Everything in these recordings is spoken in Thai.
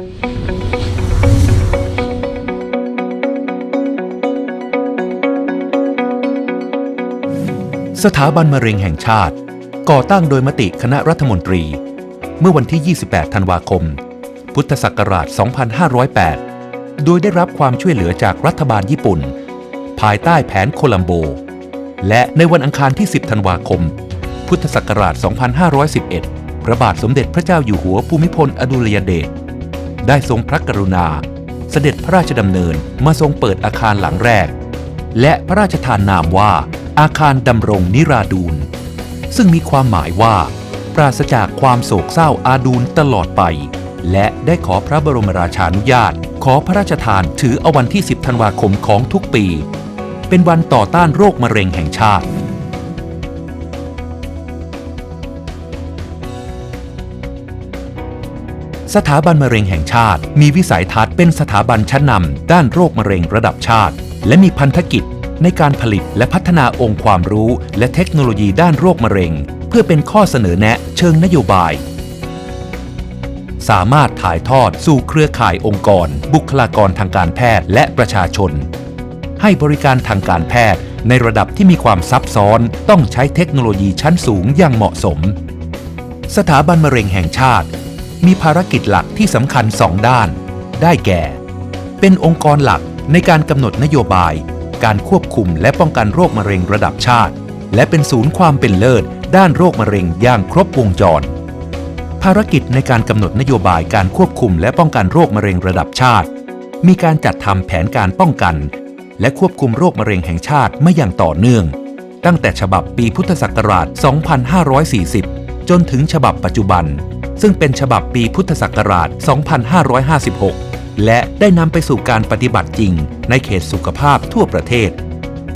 สถาบันมะเร็งแห่งชาติ ก่อตั้งโดยมติคณะรัฐมนตรี เมื่อวันที่ 28 ธันวาคม พุทธศักราช 2508 โดยได้รับความช่วยเหลือจากรัฐบาลญี่ปุ่น ภายใต้แผนโคลัมโบ และในวันอังคารที่ 10 ธันวาคม พุทธศักราช 2511 พระบาทสมเด็จพระเจ้าอยู่หัวภูมิพลอดุลยเดช ได้ทรงพระกรุณา เสด็จพระราชดำเนินมาทรงเปิดอาคารหลังแรก และพระราชทานนามว่าอาคารดำรงนิราดูนซึ่งมีความหมายว่า ปราศจากความโศกเศร้าอาดูลตลอดไป และได้ขอพระบรมราชานุญาต ขอพระราชทานถือเอาวันที่ 10 ธันวาคมของทุกปี เป็นวันต่อต้านโรคมะเร็งแห่งชาติ สถาบันมะเร็งแห่งชาติ มีวิสัยทัศน์เป็นสถาบันชั้นนำด้านโรคมะเร็งระดับชาติ และมีพันธกิจในการผลิตและพัฒนาองค์ความรู้ และเทคโนโลยีด้านโรคมะเร็ง เพื่อเป็นข้อเสนอแนะเชิงนโยบาย สามารถถ่ายทอดสู่เครือข่ายองค์กร บุคลากรทางการแพทย์และประชาชน ให้บริการทางการแพทย์ในระดับที่มีความซับซ้อนต้องใช้เทคโนโลยีชั้นสูงอย่างเหมาะสม สถาบันมะเร็งแห่งชาติ มีภารกิจหลักที่สำคัญสองด้าน ได้แก่ เป็นองค์กรหลักในการกำหนดนโยบาย การควบคุมและป้องกันโรคมะเร็งระดับชาติ และเป็นศูนย์ความเป็นเลิศ ด้านโรคมะเร็งอย่างครบวงจร ภารกิจในการกำหนดนโยบายการควบคุมและป้องกันโรคมะเร็งระดับชาติ มีการจัดทำแผนการป้องกัน และควบคุมโรคมะเร็งแห่งชาติม่อย่างต่อเนื่อง ตั้งแต่ฉบับปีพุทธศักราช 2540 จนถึงฉบับปัจจุบัน ซึ่งเป็นฉบับปีพุทธศักราช 2556 และได้นำไปสู่การปฏิบัติจริง ในเขตสุขภาพทั่วประเทศ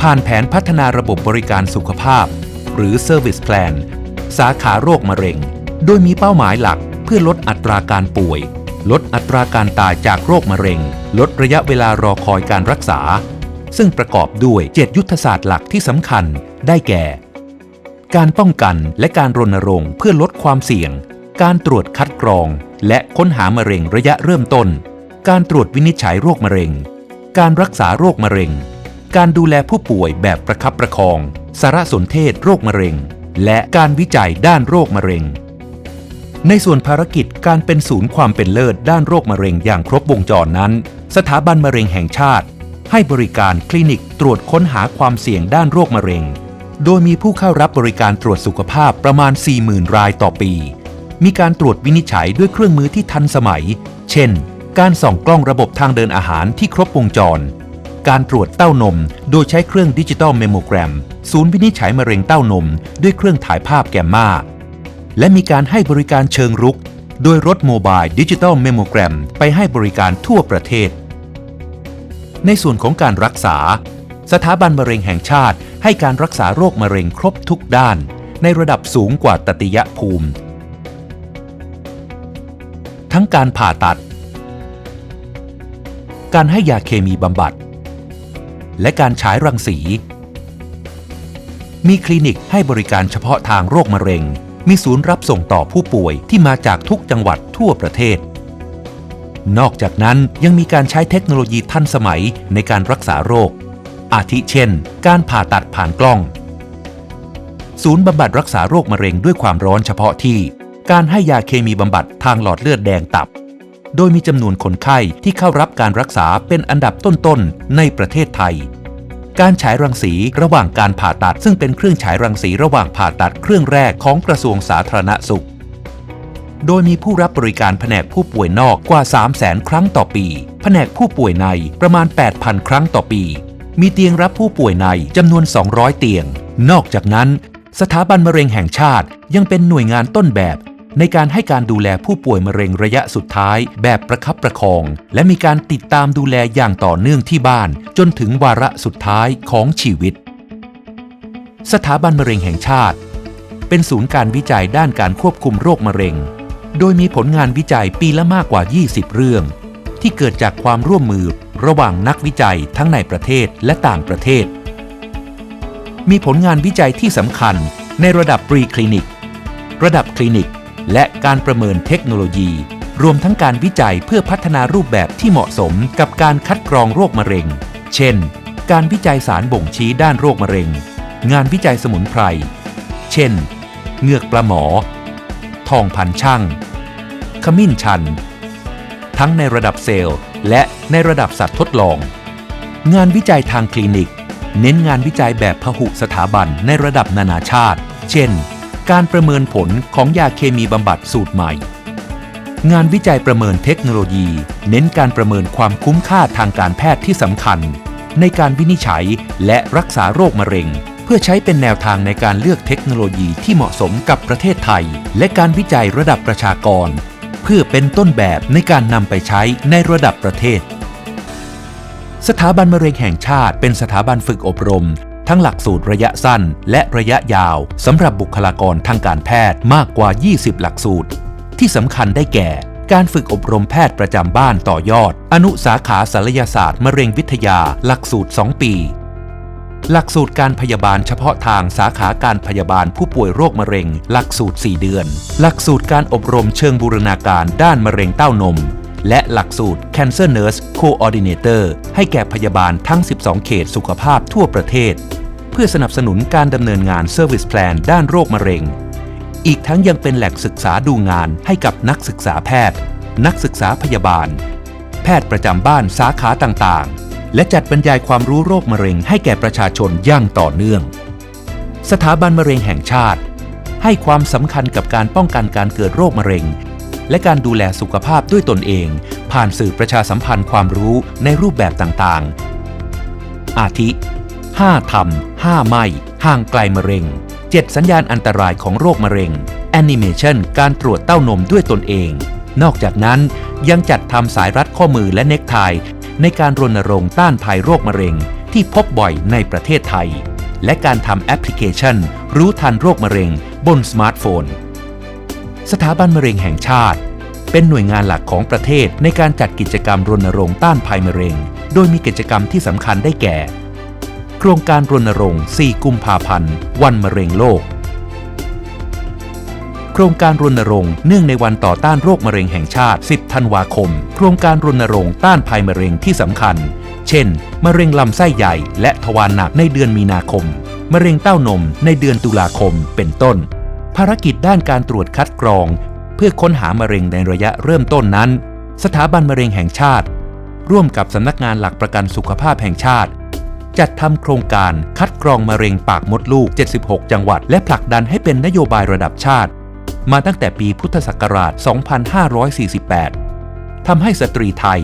ผ่านแผนพัฒนาระบบบริการสุขภาพ หรือ Service Plan สาขาโรคมะเร็ง โดยมีเป้าหมายหลักเพื่อลดอัตราการป่วย ลดอัตราการตายจากโรคมะเร็ง ลดระยะเวลารอคอยการรักษา ซึ่งประกอบด้วย7ยุทธศาสตร์หลักที่สำคัญได้แก่ การป้องกันและการรณรงค์เพื่อลดความเสี่ยง การตรวจคัดกรอง และค้นหามะเร็งระยะเริ่มต้น การตรวจวินิจฉัยโรคมะเร็ง การรักษาโรคมะเร็ง การดูแลผู้ป่วยแบบประคับประคอง สารสนเทศโรคมะเร็ง และการวิจัยด้านโรคมะเร็ง ในส่วนภารกิจการเป็นศูนย์ความเป็นเลิศด้านโรคมะเร็งอย่างครบวงจรนั้น สถาบันมะเร็งแห่งชาติ ให้บริการคลินิกตรวจค้นหาความเสี่ยงด้านโรคมะเร็ง โดยมีผู้เข้ารับบริการตรวจสุขภาพประมาณ 40,000 รายต่อปี มีการตรวจวินิจฉัยด้วยเครื่องมือที่ทันสมัย เช่น การส่องกล้องระบบทางเดินอาหารที่ครบวงจร การตรวจเต้านม โดยใช้เครื่องดิจิตอลเมโมแกรม ศูนย์วินิจฉัยมะเร็งเต้านม ด้วยเครื่องถ่ายภาพแกมมาและมีการให้บริการเชิงรุก โดยรถโมบายดิจิตอลเมโมแกรม ไปให้บริการทั่วประเทศ ในส่วนของการรักษา สถาบันมะเร็งแห่งชาติ ให้การรักษาโรคมะเร็งครบทุกด้าน ในระดับสูงกว่าตติยภูมิ งการผ่าตัด การให้ยาเคมีบำบัด และการฉายรังสี มีคลินิกให้บริการเฉพาะทางโรคมะเร็ง มีศูนย์รับส่งต่อผู้ป่วยที่มาจากทุกจังหวัดทั่วประเทศ นอกจากนั้นยังมีการใช้เทคโนโลยีทันสมัยในการรักษาโรค อาทิเช่น การผ่าตัดผ่านกล้อง ศูนย์บำบัดรักษาโรคมะเร็งด้วยความร้อนเฉพาะที่ การให้ยาเคมีบำบัดทางหลอดเลือดแดงตับ โดยมีจำนวนคนไข้ที่เข้ารับการรักษาเป็นอันดับต้นๆในประเทศไทย การฉายรังสีระหว่างการผ่าตัด ซึ่งเป็นเครื่องฉายรังสีระหว่างผ่าตัดเครื่องแรกของกระทรวงสาธารณสุข โดยมีผู้รับบริการแผนกผู้ป่วยนอกกว่า 3 0 0แสนครั้งต่อปี แผนกผู้ป่วยในประมาณ 8,000 ครั้งต่อปี มีเตียงรับผู้ป่วยในจำนวน 200 เตียง นอกจากนั้นสถาบันมะเร็งแห่งชาติยังเป็นหน่วยงานต้นแบบ ในการให้การดูแลผู้ป่วยมะเร็งระยะสุดท้าย แบบประคับประคอง และมีการติดตามดูแลอย่างต่อเนื่องที่บ้าน จนถึงวาระสุดท้ายของชีวิต สถาบันมะเร็งแห่งชาติ เป็นศูนย์การวิจัยด้านการควบคุมโรคมะเร็ง โดยมีผลงานวิจัยปีละมากกว่า 20 เรื่อง ที่เกิดจากความร่วมมือระหว่างนักวิจัยทั้งในประเทศและต่างประเทศ มีผลงานวิจัยที่สำคัญในระดับปรีคลินิก ระดับคลินิก และการประเมินเทคโนโลยี รวมทั้งการวิจัยเพื่อพัฒนารูปแบบที่เหมาะสมกับการคัดกรองโรคมะเร็ง เช่น การวิจัยสารบ่งชี้ด้านโรคมะเร็ง งานวิจัยสมุนไพร เช่น เงือกปลาหมอ ทองพันช่าง ขมิ้นชัน ทั้งในระดับเซลล์ และในระดับสัตว์ทดลอง งานวิจัยทางคลินิก เน้นงานวิจัยแบบพหุสถาบันในระดับนานาชาติ เช่น การประเมินผลของยาเคมีบำบัดสูตรใหม่ งานวิจัยประเมินเทคโนโลยี เน้นการประเมินความคุ้มค่าทางการแพทย์ที่สำคัญ ในการวินิจฉัยและรักษาโรคมะเร็ง เพื่อใช้เป็นแนวทางในการเลือกเทคโนโลยีที่เหมาะสมกับประเทศไทย และการวิจัยระดับประชากร เพื่อเป็นต้นแบบในการนำไปใช้ในระดับประเทศ สถาบันมะเร็งแห่งชาติเป็นสถาบันฝึกอบรม ทั้งหลักสูตรระยะสั้นและระยะยาวสำหรับบุคลากรทางการแพทย์มากกว่า 20 หลักสูตร ที่สำคัญได้แก่ การฝึกอบรมแพทย์ประจำบ้านต่อยอด อนุสาขาศัลยศาสตร์มะเร็งวิทยา หลักสูตร 2 ปี หลักสูตรการพยาบาลเฉพาะทางสาขาการพยาบาลผู้ป่วยโรคมะเร็ง หลักสูตร 4 เดือน หลักสูตรการอบรมเชิงบูรณาการด้านมะเร็งเต้านม และหลักสูตร Cancer Nurse Coordinator ให้แก่พยาบาลทั้ง 12 เขตสุขภาพทั่วประเทศ เพื่อสนับสนุนการดำเนินงาน Service Plan ด้านโรคมะเร็ง อีกทั้งยังเป็นแหล่งศึกษาดูงานให้กับนักศึกษาแพทย์ นักศึกษาพยาบาล แพทย์ประจำบ้านสาขาต่างๆ และจัดบรรยายความรู้โรคมะเร็งให้แก่ประชาชนอย่างต่อเนื่อง สถาบันมะเร็งแห่งชาติให้ความสำคัญกับการป้องกันการเกิดโรคมะเร็ง และการดูแลสุขภาพด้วยตนเอง ผ่านสื่อประชาสัมพันธ์ความรู้ในรูปแบบต่างๆ อาทิ5ทำ5ไม่ ห่างไกลมะเร็ง 7 สัญญาณอันตรายของโรคมะเร็งแอนิเมชันการตรวจเต้านมด้วยตนเอง นอกจากนั้นยังจัดทำสายรัดข้อมือและเน็กไทในการรณรงค์ต้านภัยโรคมะเร็ง ที่พบบ่อยในประเทศไทย และการทำแอปพลิเคชัน รู้ทันโรคมะเร็ง บนสมาร์ทโฟน สถาบันมะเร็งแห่งชาติ เป็นหน่วยงานหลักของประเทศในการจัดกิจกรรมรณรงค์ต้านภัยมะเร็ง โดยมีกิจกรรมที่สำคัญได้แก่ โครงการรณรงค์ 4 กุมภาพันธ์ วันมะเร็งโลก โครงการรณรงค์เนื่องในวันต่อต้านโรคมะเร็งแห่งชาติ 10 ธันวาคม โครงการรณรงค์ต้านภัยมะเร็งที่สำคัญ เช่น มะเร็งลำไส้ใหญ่ และทวารหนักในเดือนมีนาคม มะเร็งเต้านมในเดือนตุลาคม เป็นต้น ภารกิจด้านการตรวจคัดกรอง เพื่อค้นหามะเร็งในระยะเริ่มต้นนั้น สถาบันมะเร็งแห่งชาติ ร่วมกับสำนักงานหลักประกันสุขภาพแห่งชาติ จัดทำโครงการคัดกรองมะเร็งปากมดลูก 76 จังหวัด และผลักดันให้เป็นนโยบายระดับชาติ มาตั้งแต่ปีพุทธศักราช 2548ทำให้สตรีไทย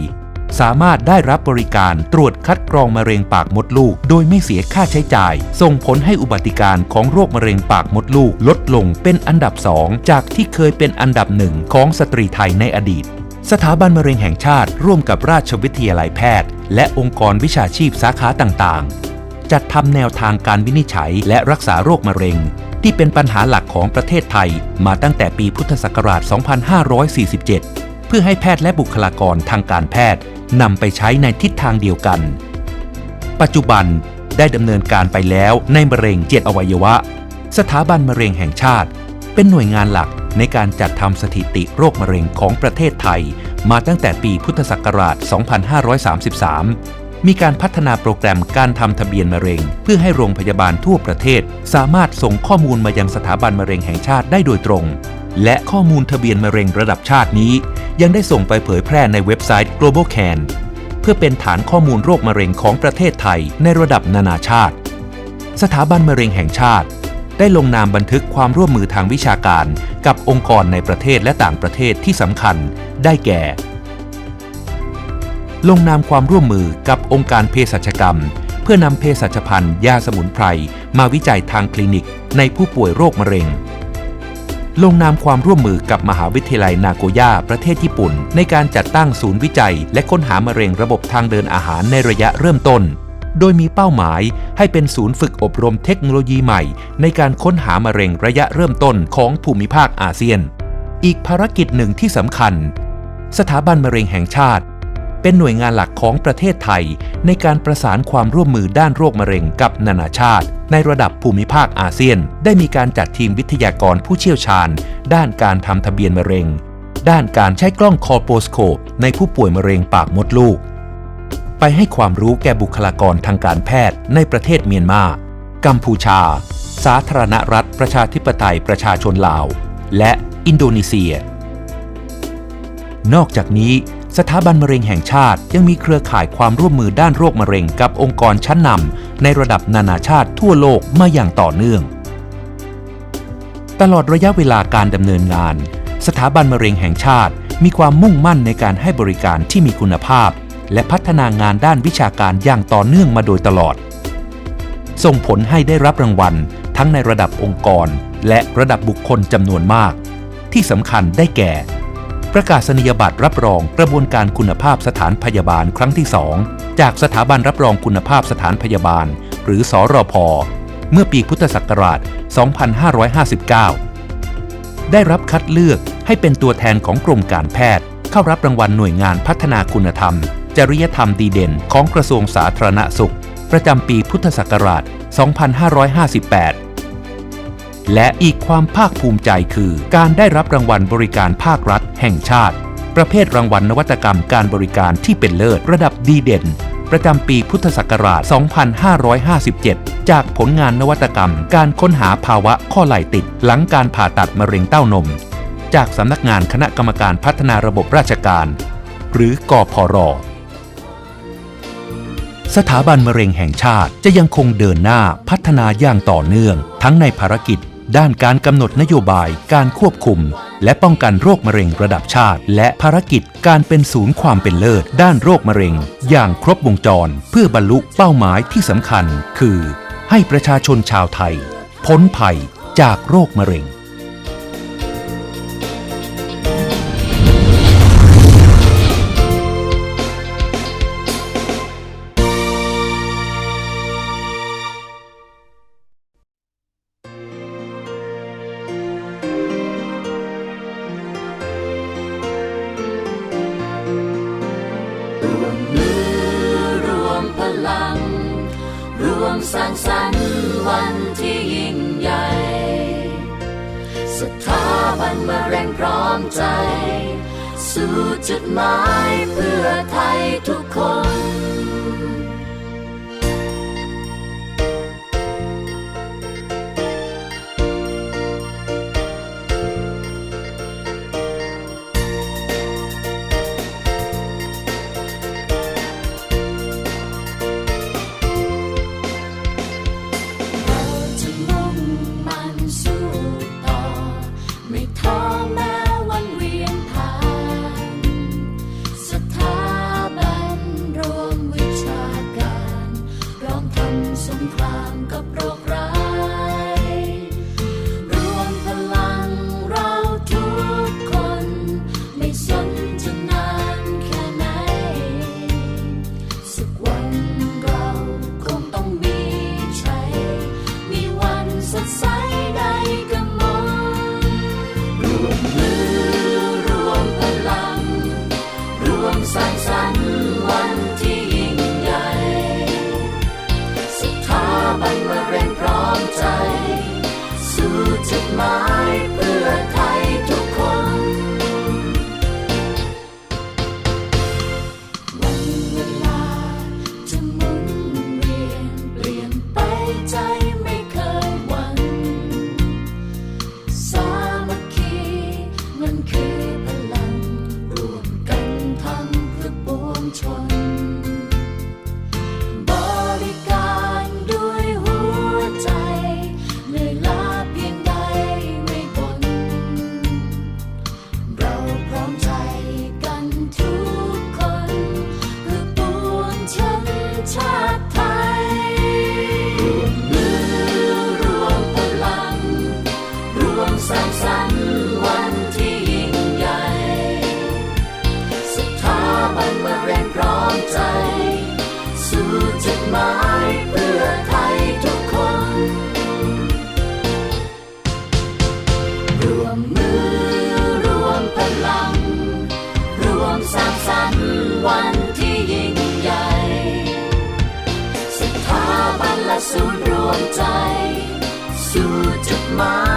สามารถได้รับบริการตรวจคัดกรองมะเร็งปากมดลูก โดยไม่เสียค่าใช้จ่าย ส่งผลให้อุบัติการของโรคมะเร็งปากมดลูก ลดลงเป็นอันดับสองจากที่เคยเป็นอันดับหนึ่งของสตรีไทยในอดีต สถาบันมะเร็งแห่งชาติร่วมกับราชวิทยาลัยแพทย์ และองค์กรวิชาชีพสาขาต่างๆ จัดทำแนวทางการวินิจฉัยและรักษาโรคมะเร็งที่เป็นปัญหาหลักของประเทศไทย มาตั้งแต่ปีพุทธศักราช 2547 เพื่อให้แพทย์และบุคลากรทางการแพทย์ นำไปใช้ในทิศทางเดียวกัน ปัจจุบันได้ดำเนินการไปแล้วในมะเร็งเจ็ดอวัยวะ สถาบันมะเร็งแห่งชาติ เป็นหน่วยงานหลักในการจัดทำสถิติโรคมะเร็งของประเทศไทย มาตั้งแต่ปีพุทธศักราช 2533 มีการพัฒนาโปรแกรมการทำทะเบียนมะเร็ง เพื่อให้โรงพยาบาลทั่วประเทศ สามารถส่งข้อมูลมายังสถาบันมะเร็งแห่งชาติได้โดยตรง และข้อมูลทะเบียนมะเร็งระดับชาตินี้ ยังได้ส่งไปเผยแพร่ในเว็บไซต์ Global Can เพื่อเป็นฐานข้อมูลโรคมะเร็งของประเทศไทยในระดับนานาชาติ สถาบันมะเร็งแห่งชาติ ได้ลงนามบันทึกความร่วมมือทางวิชาการ กับองค์กรในประเทศและต่างประเทศที่สำคัญ ได้แก่ ลงนามความร่วมมือกับองค์การเภสัชกรรม เพื่อนำเภสัชพันธ์ยาสมุนไพรมาวิจัยทางคลินิกในผู้ป่วยโรคมะเร็ง ลงนามความร่วมมือกับมหาวิทยาลัยนาโกย่าประเทศญี่ปุ่น ในการจัดตั้งศูนย์วิจัย และค้นหามะเร็งระบบทางเดินอาหารในระยะเริ่มต้น โดยมีเป้าหมายให้เป็นศูนย์ฝึกอบรมเทคโนโลยีใหม่ ในการค้นหามะเร็งระยะเริ่มต้นของภูมิภาคอาเซียน อีกภารกิจหนึ่งที่สำคัญ สถาบันมะเร็งแห่งชาติ เป็นหน่วยงานหลักของประเทศไทย ในการประสานความร่วมมือด้านโรคมะเร็งกับนานาชาติ ในระดับภูมิภาคอาเซียน ได้มีการจัดทีมวิทยากรผู้เชี่ยวชาญ ด้านการทำทะเบียนมะเร็ง ด้านการใช้กล้องคอโปสโคปในผู้ป่วยมะเร็งปากมดลูก ไปให้ความรู้แก่บุคลากรทางการแพทย์ในประเทศเมียนมา กัมพูชา สาธารณรัฐประชาธิปไตยประชาชนลาว และอินโดนีเซีย นอกจากนี้ สถาบันมะเร็งแห่งชาติยังมีเครือข่ายความร่วมมือด้านโรคมะเร็งกับองค์กรชั้นนำในระดับนานาชาติทั่วโลกมาอย่างต่อเนื่อง ตลอดระยะเวลาการดำเนินงาน สถาบันมะเร็งแห่งชาติมีความมุ่งมั่นในการให้บริการที่มีคุณภาพ และพัฒนางานด้านวิชาการอย่างต่อเนื่องมาโดยตลอด ส่งผลให้ได้รับรางวัล ทั้งในระดับองค์กร และระดับบุคคลจำนวนมาก ที่สำคัญได้แก่ ประกาศนียบัตรรับรองกระบวนการคุณภาพสถานพยาบาลครั้งที่ 2 จากสถาบันรับรองคุณภาพสถานพยาบาล หรือสอรพเมื่อปีพุทธศักราช 2559 ได้รับคัดเลือกให้เป็นตัวแทนของกรมการแพทย์ เข้ารับรางวัลหน่วยงานพัฒนาคุณธรรม จริยธรรมดีเด่นของกระทรวงสาธารณสุข ประจำปีพุทธศักราช 2558 และอีกความภาคภูมิใจคือ การได้รับรางวัลบริการภาครัฐ แห่งชาติ ประเภทรางวัลนวัตกรรมการบริการที่เป็นเลิศระดับดีเด่น ประจำปีพุทธศักราช 2557 จากผลงานนวัตกรรม การค้นหาภาวะข้อไหล่ติด หลังการผ่าตัดมะเร็งเต้านม จากสำนักงานคณะกรรมการพัฒนาระบบราชการ หรือกพรสถาบันมะเร็งแห่งชาติจะยังคงเดินหน้าพัฒนาอย่างต่อเนื่อง ทั้งในภารกิจ ด้านการกำหนดนโยบาย การควบคุม และป้องกันโรคมะเร็งระดับชาติ และภารกิจการเป็นศูนย์ความเป็นเลิศ ด้านโรคมะเร็ง อย่างครบวงจร เพื่อบรรลุเป้าหมายที่สำคัญ คือ ให้ประชาชนชาวไทย พ้นภัยจากโรคมะเร็ง บันมาแรงพร้อมใจ สู่จุดหมายเพื่อไทยทุกคน วันที่ยิ่งใหญ่สถาบันและศูนย์รวมใจ สู่จุดหมาย